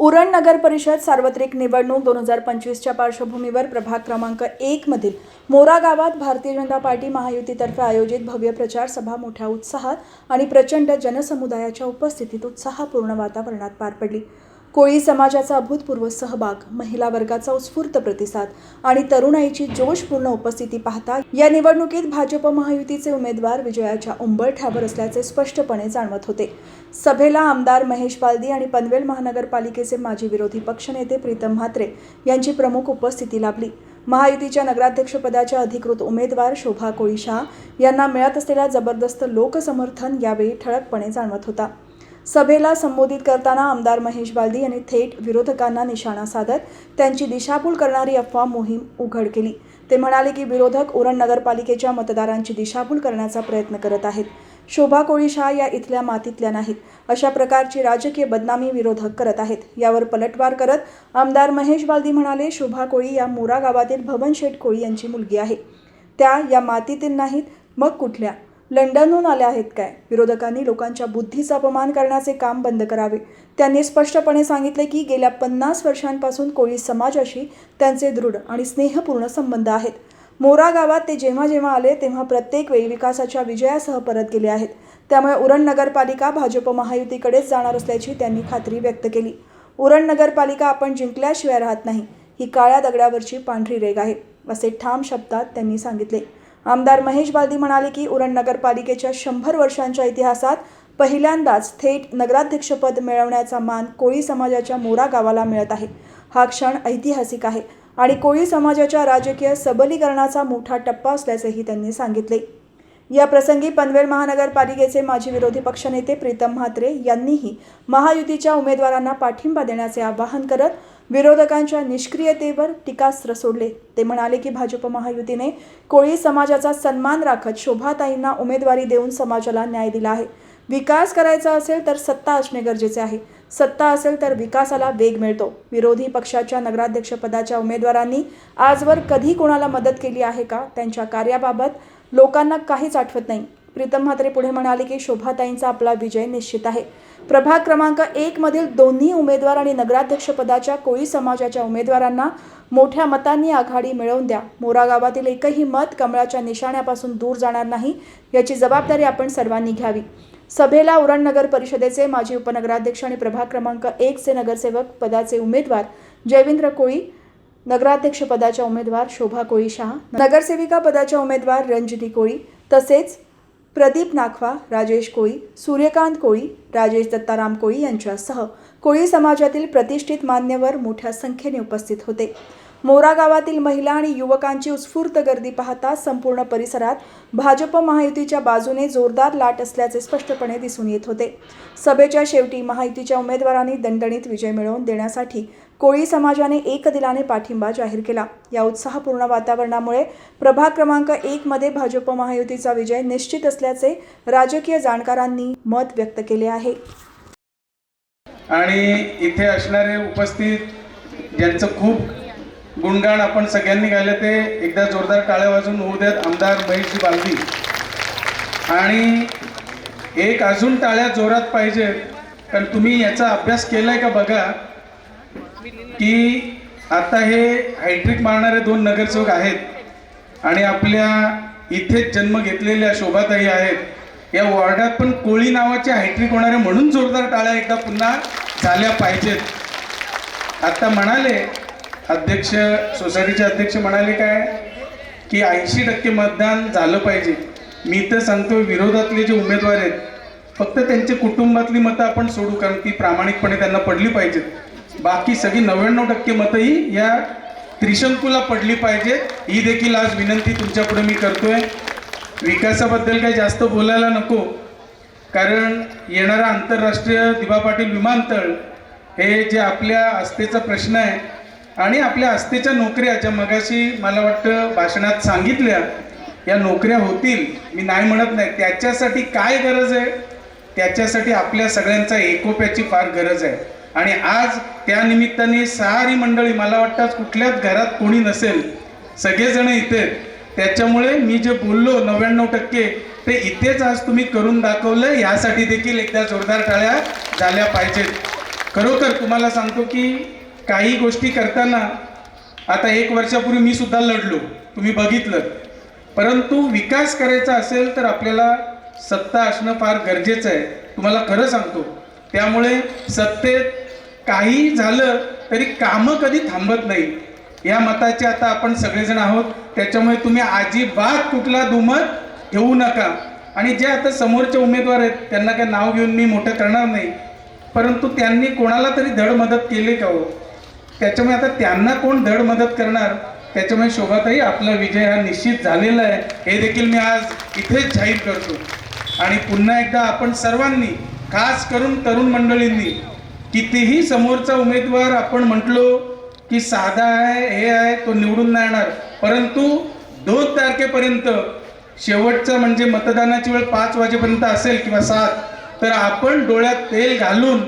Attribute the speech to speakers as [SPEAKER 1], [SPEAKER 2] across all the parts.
[SPEAKER 1] उरण नगर परिषद सार्वत्रिक निवडणूक दोन हजार पंचवीसच्या पार्श्वभूमीवर प्रभाग क्रमांक एकमधील मोरा गावात भारतीय जनता पार्टी महायुतीतर्फे आयोजित भव्य प्रचार सभा मोठ्या उत्साहात आणि प्रचंड जनसमुदायाच्या उपस्थितीत उत्साहपूर्ण वातावरणात पार पडली. कोळी समाजाचा अभूतपूर्व सहभाग महिला वर्गाचा उत्स्फूर्त प्रतिसाद आणि तरुणाईची जोशपूर्ण उपस्थिती पाहता या निवडणुकीत भाजप महायुतीचे उमेदवार विजयाच्या उंबरठ्यावर असल्याचे स्पष्टपणे जाणवत होते. सभेला आमदार महेश बालदी आणि पनवेल महानगरपालिकेचे माजी विरोधी पक्षनेते प्रीतम म्हात्रे यांची प्रमुख उपस्थिती लाभली. महायुतीच्या नगराध्यक्षपदाच्या अधिकृत उमेदवार शोभा कोळी शाह यांना मिळत असलेला जबरदस्त लोकसमर्थन यावेळी ठळकपणे जाणवत होता. सभेला संबोधित करताना आमदार महेश बालदी यांनी थेट विरोधकांना निशाणा साधत त्यांची दिशाभूल करणारी अफवा मोहीम उघड केली. ते म्हणाले की विरोधक उरण नगरपालिकेच्या मतदारांची दिशाभूल करण्याचा प्रयत्न करत आहेत. शोभा कोळी शाह या इथल्या मातीतल्या नाहीत. अशा प्रकारची राजकीय बदनामी विरोधक करत आहेत. यावर पलटवार करत आमदार महेश बालदी म्हणाले शोभा कोळी या मोरा गावातील भवन शेठ कोळी यांची मुलगी आहे. त्या या मातीतील नाहीत. मग कुठल्या? लंडनहून आल्या आहेत काय? विरोधकांनी लोकांच्या बुद्धीचा अपमान करण्याचे काम बंद करावे. त्यांनी स्पष्टपणे सांगितले की गेल्या पन्नास वर्षांपासून कोळी समाजाशी त्यांचे दृढ आणि स्नेहपूर्ण संबंध आहेत. मोरा गावात ते जेव्हा जेव्हा आले तेव्हा प्रत्येक वेळी विकासाच्या विजयासह परत गेले आहेत. त्यामुळे उरण नगरपालिका भाजप महायुतीकडेच जाणार असल्याची त्यांनी खात्री व्यक्त केली. उरण नगरपालिका आपण जिंकल्याशिवाय राहत नाही. ही काळ्या दगडावरची पांढरी रेग आहे असे ठाम शब्दात त्यांनी सांगितले. आमदार महेश बालदी म्हणाले की उरण नगरपालिकेच्या शंभर वर्षांच्या इतिहासात पहिल्यांदाच थेट नगराध्यक्षपद मिळवण्याचा मान कोळी समाजाच्या मोरा गावाला मिळत आहे. हा क्षण ऐतिहासिक आहे आणि कोळी समाजाच्या राजकीय सबलीकरणाचा मोठा टप्पा असल्याचेही त्यांनी सांगितले. या प्रसंगी पनवेल महानगरपालिकेचे माजी विरोधी पक्षनेते प्रीतम म्हात्रे यांनीही महायुतीच्या उमेदवारांना पाठिंबा देण्याचे आवाहन करत विरोधकांच्या निष्क्रियतेवर टीकास्त्र सोडले. ते म्हणाले की भाजप महायुतीने कोळी समाजाचा सन्मान राखत शोभाताईंना उमेदवारी देऊन समाजाला न्याय दिला आहे. विकास करायचा असेल तर सत्ता असणे गरजेचे आहे. सत्ता असेल तर विकासाला वेग मिळतो. विरोधी पक्षाच्या नगराध्यक्षपदाच्या उमेदवारांनी आजवर कधी कोणाला मदत केली आहे का? त्यांच्या कार्याबाबत लोकांना काहीच आठवत नाही. प्रीतम म्हात्रे पुढे म्हणाले की शोभाताईंचा आपला विजय निश्चित आहे. प्रभाग क्रमांक एक मधील दोन्ही उमेदवार आणि नगराध्यक्षपदाच्या कोळी समाजाच्या उमेदवारांना मोठ्या मतांनी आघाडी मिळवून द्या. मोरा गावातील एकही मत कमळाच्या निशाण्यापासून दूर जाणार नाही याची जबाबदारी आपण सर्वांनी घ्यावी. सभेला उरण नगर परिषदेचे माजी उपनगराध्यक्ष आणि प्रभाग क्रमांक एकचे नगरसेवक पदाचे उमेदवार जयविंद्र कोळी नगराध्यक्ष पदाच्या उमेदवार शोभा कोळी शहा नगरसेविका पदाच्या उमेदवार रंजनी कोळी तसेच प्रदीप नाखवा राजेश कोळी सूर्यकांत कोळी राजेश दत्ताराम कोळी यांच्यासह कोळी समाजातील प्रतिष्ठित मान्यवर मोठ्या संख्येने उपस्थित होते. मोरा गावातील महिला आणि युवकांची उत्स्फूर्त गर्दी पाहता संपूर्ण परिसरात भाजप महायुतीच्या बाजूने जोरदार लाट असल्याचे स्पष्टपणे दिसून येत होते. सभेच्या शेवटी महायुतीच्या उमेदवारांनी दणदणीत विजय मिळवून देण्यासाठी कोळी समाजाने एकदिलाने पाठिंबा जाहीर केला. या उत्साहपूर्ण वातावरणामुळे प्रभाग क्रमांक एकमध्ये भाजप महायुतीचा विजय निश्चित असल्याचे राजकीय जाणकारांनी मत व्यक्त केले आहे.
[SPEAKER 2] आणि इथे असणारे उपस्थित ज्यांचं खूप गुणगाण आपण सगळ्यांनी गायले ते. एकदा जोरदार टाळ्या वाजून होऊ द्यात आमदार महेशजी बालदी. आणि एक अजून टाळ्या जोरात पाहिजे कारण तुम्ही याचा अभ्यास केलाय का बघा की आता हे हायट्रिक मारणारे दोन नगरसेवक आहेत आणि आपल्या इथेच जन्म घेतलेल्या शोभाताई आहेत. या वॉर्डात पण कोळी नावाचे हायट्रिक होणारे म्हणून जोरदार टाळ्या एकदा पुन्हा झाल्या पाहिजेत. आता म्हणाले अध्यक्ष सोसायटीचे अध्यक्ष म्हणाले काय? की ऐंशी टक्के मतदान झालं पाहिजे. मी तर सांगतो विरोधातले जे उमेदवार आहेत फक्त त्यांचे कुटुंबातली मतं आपण सोडू कारण ती प्रामाणिकपणे त्यांना पडली पाहिजेत. बाकी सगळी नव्याण्णव टक्के मतंही या त्रिशंकूला पडली पाहिजेत. ही देखील आज विनंती तुमच्यापुढे मी करतोय. विकासाबद्दल काही जास्त बोलायला नको कारण येणारा आंतरराष्ट्रीय दिवा पाटील विमानतळ हे जे आपल्या आस्थेचा प्रश्न आहे आणि आपल्या आस्थेच्या नोकऱ्या ज्या मगाशी मला वाटतं भाषणात सांगितल्या या नोकऱ्या होतील. मी नाही म्हणत नाही. त्याच्यासाठी काय गरज आहे? त्याच्यासाठी आपल्या सगळ्यांचा एकोप्याची फार गरज आहे. आणि आज त्या निमित्ताने सारी मंडळी मला वाटतं कुठल्याच घरात कोणी नसेल सगळेजण इथे त्याच्यामुळे मी जे बोललो नव्याण्णव टक्के ते इथेच आज तुम्ही करून दाखवलं यासाठी देखील एकदा जोरदार टाळ्या झाल्या पाहिजेत. खरोखर तुम्हाला सांगतो की काही गोष्टी करताना आता एक वर्षापूर्वी मी सुद्धा लढलो तुम्ही बघितलं. परंतु विकास करायचा असेल तर आपल्याला सत्ता असणं फार गरजेचं आहे. तुम्हाला खरं सांगतो त्यामुळे सत्तेत काही झालं तरी कामं कधी थांबत नाही या मताचे आता आपण सगळेजण आहोत त्याच्यामुळे तुम्ही अजिबात कुठला दुमत घेऊ नका. आणि जे आता समोरचे उमेदवार आहेत त्यांना काय नाव घेऊन मी मोठं करणार नाही. परंतु त्यांनी कोणाला तरी धड मदत केली का हो? त्याच्यामुळे आता त्यांना कोण धड मदत करणार? त्याच्यामुळे शोभाताई आपला विजय हा निश्चित झालेला आहे. हे देखील मी आज इथेच जाहीर करतो. आणि पुन्हा एकदा आपण सर्वांनी खास करून तरुण मंडळींनी कितीही समोरचा उमेदवार आपण म्हटलो की साधा आहे हे आहे तो निवडून नाही येणार. परंतु दोन तारखेपर्यंत शेवटचं म्हणजे मतदानाची वेळ पाच वाजेपर्यंत असेल किंवा सात तर आपण डोळ्यात तेल घालून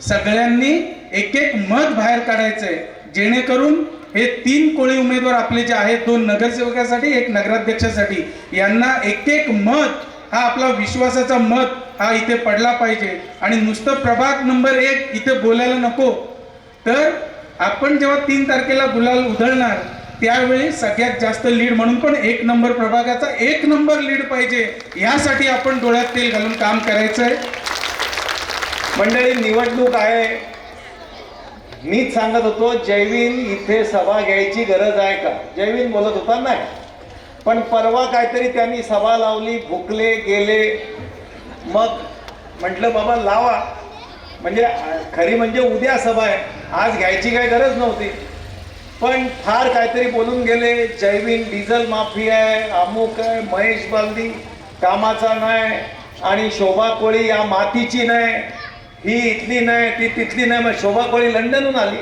[SPEAKER 2] सगळ्यांनी एक एक मत बाहेर काढायचंय. जेणेकरून हे तीन कोळी उमेदवार आपले जे आहेत दोन नगरसेवकासाठी एक नगराध्यक्षासाठी यांना एक एक मत हा आपला विश्वासाचा मत हा इथे पडला पाहिजे. आणि नुसतं प्रभाग नंबर एक इथे बोलायला नको. तर आपण जेव्हा तीन तारखेला गुलाल उधळणार त्यावेळी सगळ्यात जास्त लीड म्हणून पण एक नंबर प्रभागाचा एक नंबर लीड पाहिजे यासाठी आपण डोळ्यात तेल घालून काम करायचं आहे
[SPEAKER 3] मंडळी निवडणूक आहे. मीच सांगत होतो जैवीन इथे सभा घ्यायची गरज आहे का? जैवीन बोलत होता नाही. पण परवा काहीतरी त्यांनी सभा लावली भुकले गेले. मग म्हटलं बाबा लावा. म्हणजे खरी म्हणजे उद्या सभा आहे. आज घ्यायची काही गरज नव्हती. पण फार काहीतरी बोलून गेले जैवीन डिझेल माफी आहे अमुक आहे महेश बालदी कामाचा नाही आणि शोभा कोळी या मातीची नाही. ही इथली नाही ती तिथली नाही मग शोभा कोळी लंडनहून आली.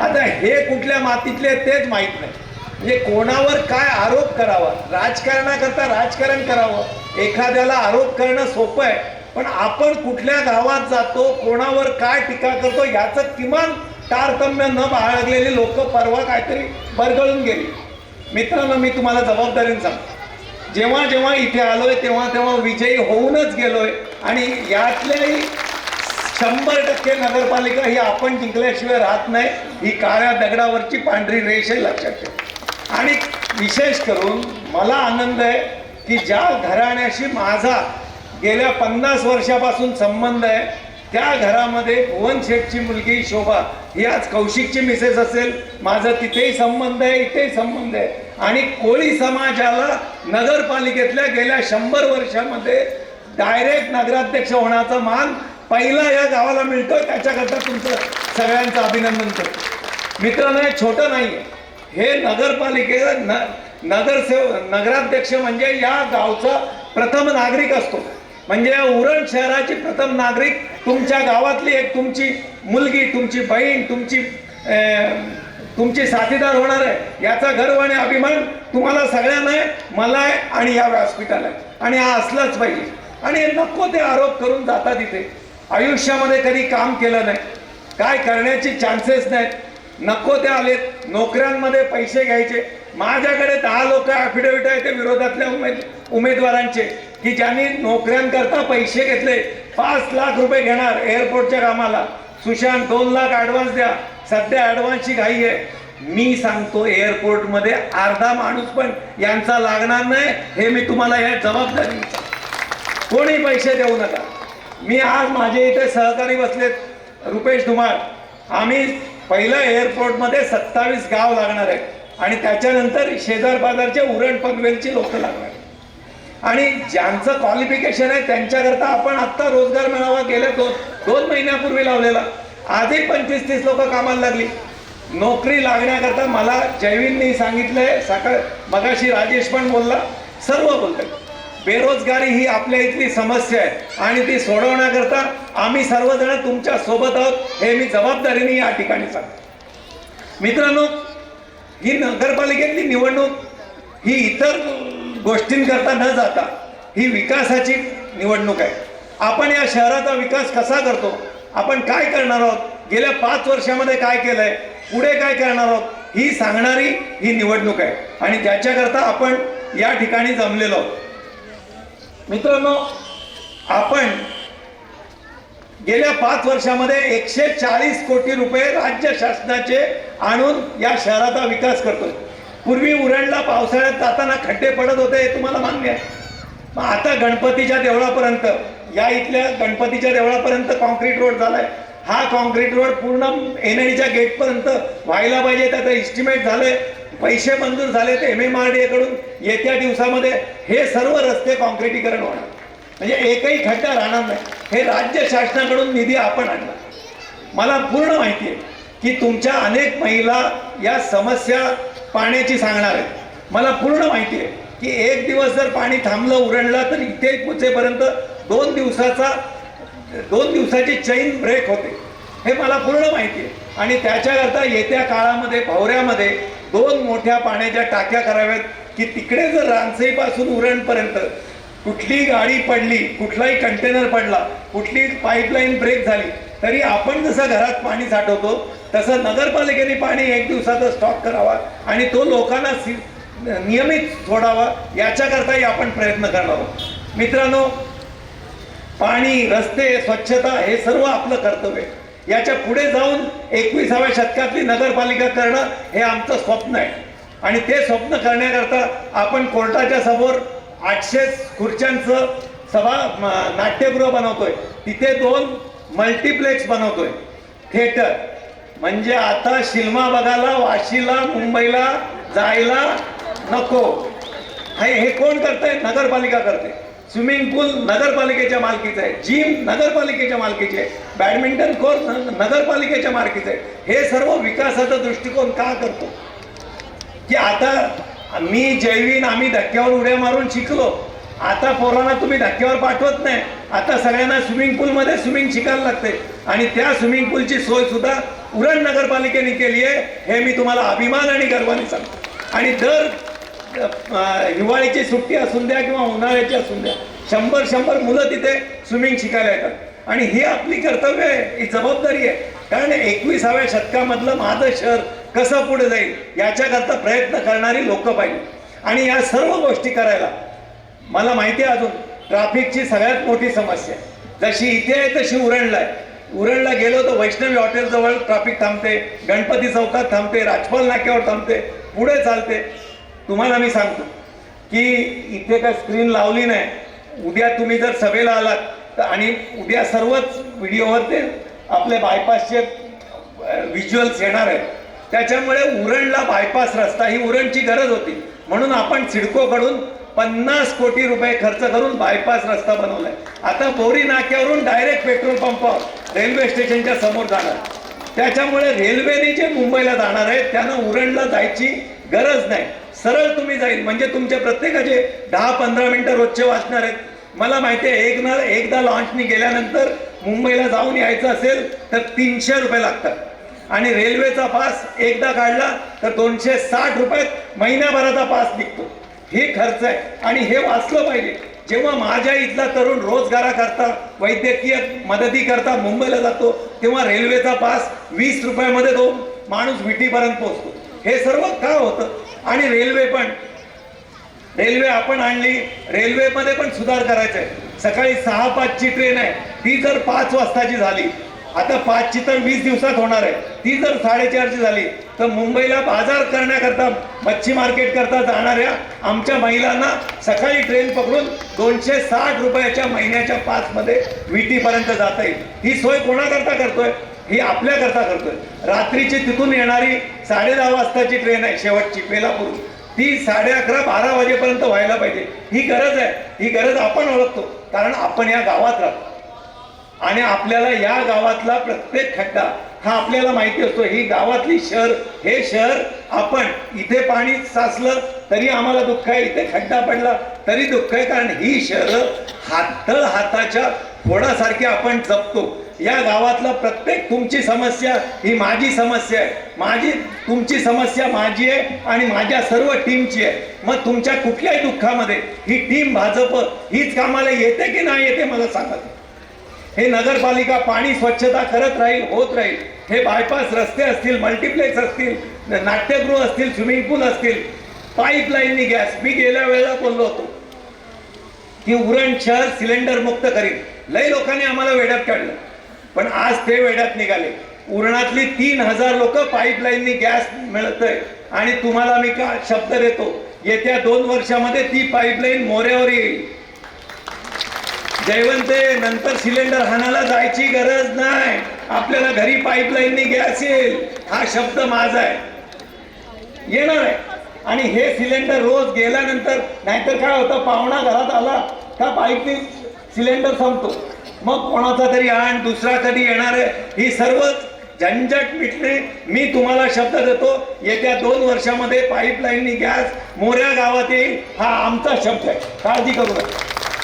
[SPEAKER 3] आता हे कुठल्या मातीतले तेच माहीत नाही. म्हणजे कोणावर काय आरोप करावा? राजकारणाकरता राजकारण करावं. एखाद्याला आरोप करणं सोपं आहे. पण आपण कुठल्या गावात जातो कोणावर काय टीका करतो याचं किमान तारतम्य न बाळगलेली लोक परवा काहीतरी बरगळून गेली. मित्रांनो मी तुम्हाला जबाबदारीने सांगतो. जेव्हा जेव्हा इथे आलोय तेव्हा तेव्हा विजयी होऊनच गेलोय. आणि यातल्याही शंभर टक्के नगरपालिका ही आपण जिंकल्याशिवाय राहत नाही. ही काळ्या दगडावरची पांढरी रेष आहे लक्षात ठेव. आणि विशेष करून मला आनंद आहे की ज्या घराण्याशी माझा गेल्या पन्नास वर्षापासून संबंध आहे त्या घरामध्ये भुवन शेठची मुलगी शोभा ही आज कौशिकची मिसेस असेल. माझं तिथेही संबंध आहे इथेही संबंध आहे. आणि कोळी समाजाला नगरपालिकेतल्या गेल्या शंभर वर्षामध्ये डायरेक्ट नगराध्यक्ष होण्याचा मान पहिला या गावाला मिळतोय. त्याच्याकरता तुमचं सगळ्यांचं अभिनंदन करतो. मित्रांनो हे छोटं नाही हे नगरपालिकेचं न नगरसेव नगराध्यक्ष म्हणजे या गावचा प्रथम नागरिक असतो. म्हणजे या उरण शहराची प्रथम नागरिक तुमच्या गावातली एक तुमची मुलगी तुमची बहीण तुमची तुमची साथीदार होणार आहे. याचा गर्व आणि अभिमान तुम्हाला सगळ्यांना आहे. मला आहे आणि या व्यासपीठाला आहे. आणि हा असलाच पाहिजे. आणि नको ते आरोप करून जातात इथे. आयुष्यामध्ये कधी काम केलं नाही. काय करण्याचे चान्सेस नाहीत. नको ते आलेत. नोकऱ्यांमध्ये पैसे घ्यायचे. माझ्याकडे दहा लोक ॲफिडेविट आहे ते विरोधातल्या उमेद उमेदवारांचे की ज्यांनी नोकऱ्यांकरता पैसे घेतले पाच लाख रुपये घेणार एअरपोर्टच्या कामाला. सुशांत दोन लाख ॲडव्हान्स द्या. सध्या ॲडव्हान्सची घाई आहे. मी सांगतो एअरपोर्टमध्ये अर्धा माणूस पण यांचा लागणार नाही. हे मी तुम्हाला या जबाबदारी कोणी पैसे देऊ नका. मी आज माझे इथे सहकारी बसलेत रुपेश धुमाळ. आम्ही पहिलं एअरपोर्टमध्ये सत्तावीस गाव लागणार आहे आणि त्याच्यानंतर शेजार बाजारचे उरण पनवेलची लोक लागणार आणि ज्यांचं क्वालिफिकेशन आहे त्यांच्याकरता आपण आत्ता रोजगार मेळावा गेल्या दोन दोन महिन्यापूर्वी लावलेला. आजही पंचवीस तीस लोक कामाला लागली. नोकरी लागण्याकरता मला जयवींनी सांगितलंय सकाळ मगाशी राजेश पण बोलला सर्व बोलतात. बेरोजगारी ही आपल्या इथली समस्या आहे. आणि ती सोडवण्याकरता आम्ही सर्वजण तुमच्यासोबत आहोत हे मी जबाबदारीने या ठिकाणी सांगतो. मित्रांनो ही नगरपालिकेतली निवडणूक ही इतर गोष्टींकरता न जाता ही विकासाची निवडणूक आहे. आपण या शहराचा विकास कसा करतो? आपण काय करणार आहोत? गेल्या पाच वर्षामध्ये काय केलंय? पुढे काय करणार आहोत? ही सांगणारी ही निवडणूक आहे. आणि ज्याच्याकरता आपण या ठिकाणी जमलेलो आहोत. मित्रांनो आपण गेल्या पाच वर्षामध्ये एकशे चाळीस कोटी रुपये राज्य शासनाचे आणून या शहराचा विकास करतोय. पूर्वी उरणला पावसाळ्यात जाताना खड्डे पडत होते हे तुम्हाला मान्य आहे. मग आता गणपतीच्या देवळापर्यंत या इथल्या गणपतीच्या देवळापर्यंत कॉन्क्रीट रोड झालाय. हा कॉन्क्रीट रोड पूर्ण एन एनआयच्या गेटपर्यंत व्हायला पाहिजे त्याचं इस्टिमेट झालंय. पैसे मंजूर झाले ते एम एम आर डी एकडून येत्या दिवसामध्ये हे सर्व रस्ते कॉन्क्रिटीकरण होणार. म्हणजे एकही खड्डा राहणार नाही. हे राज्य शासनाकडून निधी आपण आणला मला पूर्ण माहिती आहे की तुमच्या अनेक महिला या समस्या पाण्याची सांगणार आहेत. मला पूर्ण माहिती आहे की एक दिवस जर पाणी थांबलं उरणलं तर इथे पोचेपर्यंत दोन दिवसाचा दोन दिवसाची चैन ब्रेक होते. हे मला पूर्ण माहिती आहे आणि त्याच्याकरता येत्या काळामध्ये भवऱ्यामध्ये दोन मोठ्या पाण्याच्या टाक्या कराव्यात की तिकडे जर रानसईपासून उरणपर्यंत कुठली गाडी पडली कुठलाही कंटेनर पडला कुठली पाईपलाईन ब्रेक झाली तरी आपण जसं घरात पाणी साठवतो तसं नगरपालिकेने पाणी एक दिवसाचा स्टॉक करावा आणि तो लोकांना नियमित सोडावा याच्याकरताही आपण प्रयत्न करणार आहोत मित्रांनो पाणी रस्ते स्वच्छता हे सर्व आपलं कर्तव्य आहे. याच्यापुढे जाऊन एकविसाव्या शतकातली नगरपालिका करणं हे आमचं स्वप्न आहे. आणि ते स्वप्न करण्याकरता आपण कोर्टाच्या समोर आठशे खुर्च्यांचं सभा नाट्यगृह बनवतोय. तिथे दोन मल्टिप्लेक्स बनवतोय. थिएटर. म्हणजे आता शिल्मा बघायला वाशीला मुंबईला जायला नको. हे हे कोण करतंय? नगरपालिका करते. स्विमिंग पूल नगरपालिकेच्या मालकीचं आहे. जिम नगरपालिकेच्या मालकीचे आहे. बॅडमिंटन कोर्ट नगरपालिकेच्या मालकीचं आहे. हे सर्व विकासाचा दृष्टिकोन का करतो? की आता मी जैवीन आम्ही धक्क्यावर उड्या मारून शिकलो. आता पोरांना तुम्ही धक्क्यावर पाठवत नाही. आता सगळ्यांना स्विमिंग पूलमध्ये स्विमिंग शिकायला लागते आणि त्या स्विमिंग पूलची सोय सुद्धा उरण नगरपालिकेने केली आहे. हे मी तुम्हाला अभिमान आणि गर्वाने सांगतो. आणि दर हिवाळीची सुट्टी असून द्या किंवा उन्हाळ्याची असून द्या शंभर शंभर मुलं तिथे स्विमिंग शिकायला येतात. आणि ही आपली कर्तव्य आहे ही जबाबदारी आहे. कारण एकविसाव्या शतकामधलं माझं शहर कसं पुढे जाईल याच्याकरता प्रयत्न करणारी लोक पाहिजे आणि या सर्व गोष्टी करायला मला माहिती आहे अजून ट्रॅफिकची सगळ्यात मोठी समस्या आहे. जशी इथे आहे तशी उरणला आहे. उरणला गेलो तर वैष्णवी हॉटेलजवळ ट्रॅफिक थांबते गणपती चौकात थांबते राजपाल नाक्यावर थांबते पुढे चालते. तुम्हाला मी सांगतो की इथे काय स्क्रीन लावली नाही. उद्या तुम्ही जर सभेला आलात तर आणि उद्या सर्वच व्हिडिओवर ते आपले बायपासचे व्हिज्युअल्स येणार आहेत. त्याच्यामुळे उरणला बायपास रस्ता ही उरणची गरज होती. म्हणून आपण सिडकोकडून पन्नास कोटी रुपये खर्च करून बायपास रस्ता बनवलाय. आता बोरी नाक्यावरून डायरेक्ट पेट्रोल पंप रेल्वे स्टेशनच्या समोर जाणार. त्याच्यामुळे रेल्वेने जे मुंबईला जाणार आहेत त्यांना उरणला जायची गरज नाही. सरळ तुम्ही जाईल. म्हणजे तुमच्या प्रत्येकाचे दहा पंधरा मिनिटं रोजचे वाचणार आहेत. मला माहिती आहे एक ना एकदा लॉन्चनी गेल्यानंतर मुंबईला जाऊन यायचं असेल तर तीनशे रुपये लागतात. आणि रेल्वेचा पास एकदा काढला तर दोनशे साठ रुपयात महिन्याभराचा पास निघतो. हे खर्च आहे. आणि हे वाचलं पाहिजे. जेव्हा माझ्या इथला तरुण रोजगाराकरता वैद्यकीय मदतीकरता मुंबईला जातो तेव्हा रेल्वेचा पास वीस रुपयामध्ये तो माणूस विटीपर्यंत पोहोचतो. हे सर्व का होतं? आणि रेल्वे पण. रेल्वे आपण आणली रेल्वेमध्ये पण सुधार करायचा आहे. सकाळी सहा पाचची ट्रेन आहे ती जर पाच वाजताची झाली आता पाचची तर वीस दिवसात होणार आहे. ती जर साडेचारची झाली तर मुंबईला बाजार करण्याकरता मच्छी मार्केट करता जाणाऱ्या आमच्या महिलांना सकाळी ट्रेन पकडून दोनशे साठ रुपयाच्या महिन्याच्या पाचमध्ये विटीपर्यंत जाता येईल. ही सोय कोणाकरता करतोय? ही आपल्याकरता करतोय. रात्रीची तिथून येणारी साडे दहा वाजताची ट्रेन आहे शेवटची बेलापूर. ती साडे अकरा बारा वाजेपर्यंत व्हायला पाहिजे. ही गरज आहे. ही गरज आपण ओळखतो. कारण आपण या गावात राहतो. आणि आपल्याला या गावातला प्रत्येक खड्डा हा आपल्याला माहिती असतो. ही गावातली शहर हे शहर आपण इथे पाणी साचलं तरी आम्हाला दुःख आहे. इथे खड्डा पडला तरी दुःख आहे. कारण ही शहरं हातळ हाताच्या फोडासारखी आपण जपतो. या गावातला प्रत्येक तुमची समस्या ही माझी समस्या आहे. माझी तुमची समस्या माझी आहे आणि माझ्या सर्व टीमची आहे. मग तुमच्या कुठल्याही दुःखामध्ये ही टीम भाजप हीच कामाला येते की नाही येते मला सांगत हे नगरपालिका पाणी स्वच्छता करत राहील होत राहील. हे बायपास रस्ते असतील मल्टिप्लेक्स असतील नाट्यगृह असतील स्विमिंग पूल असतील पाईपलाईननी गॅस मी गेल्या वेळेला बोललो होतो की उरण शहर सिलेंडर मुक्त करील. लय लोकांनी आम्हाला वेड्यात काढलं. पण आज ते वेड्यात निघाले. उरणातली तीन हजार लोक पाईपलाईननी गॅस मिळतंय. आणि तुम्हाला मी का शब्द देतो? येत्या दोन वर्षामध्ये ती पाईपलाईन मोऱ्यावर येईल. जयवंते नंतर सिलेंडर हाणाला जायची गरज नाही. आपल्याला घरी पाईपलाईननी गॅस येईल. हा शब्द माझा आहे. येणार आहे. आणि हे सिलेंडर रोज गेल्यानंतर नाहीतर काय होतं पाहुणा घरात आला का पाईपनी सिलेंडर संपतो. मग कोणाचा तरी आण दुसरा कधी येणार आहे? ही सर्वच झंझट मिटली मी तुम्हाला शब्द देतो. येत्या दोन वर्षामध्ये पाईपलाईननी गॅस मोऱ्या गावात येईल. हा आमचा शब्द आहे. काळजी करू नका.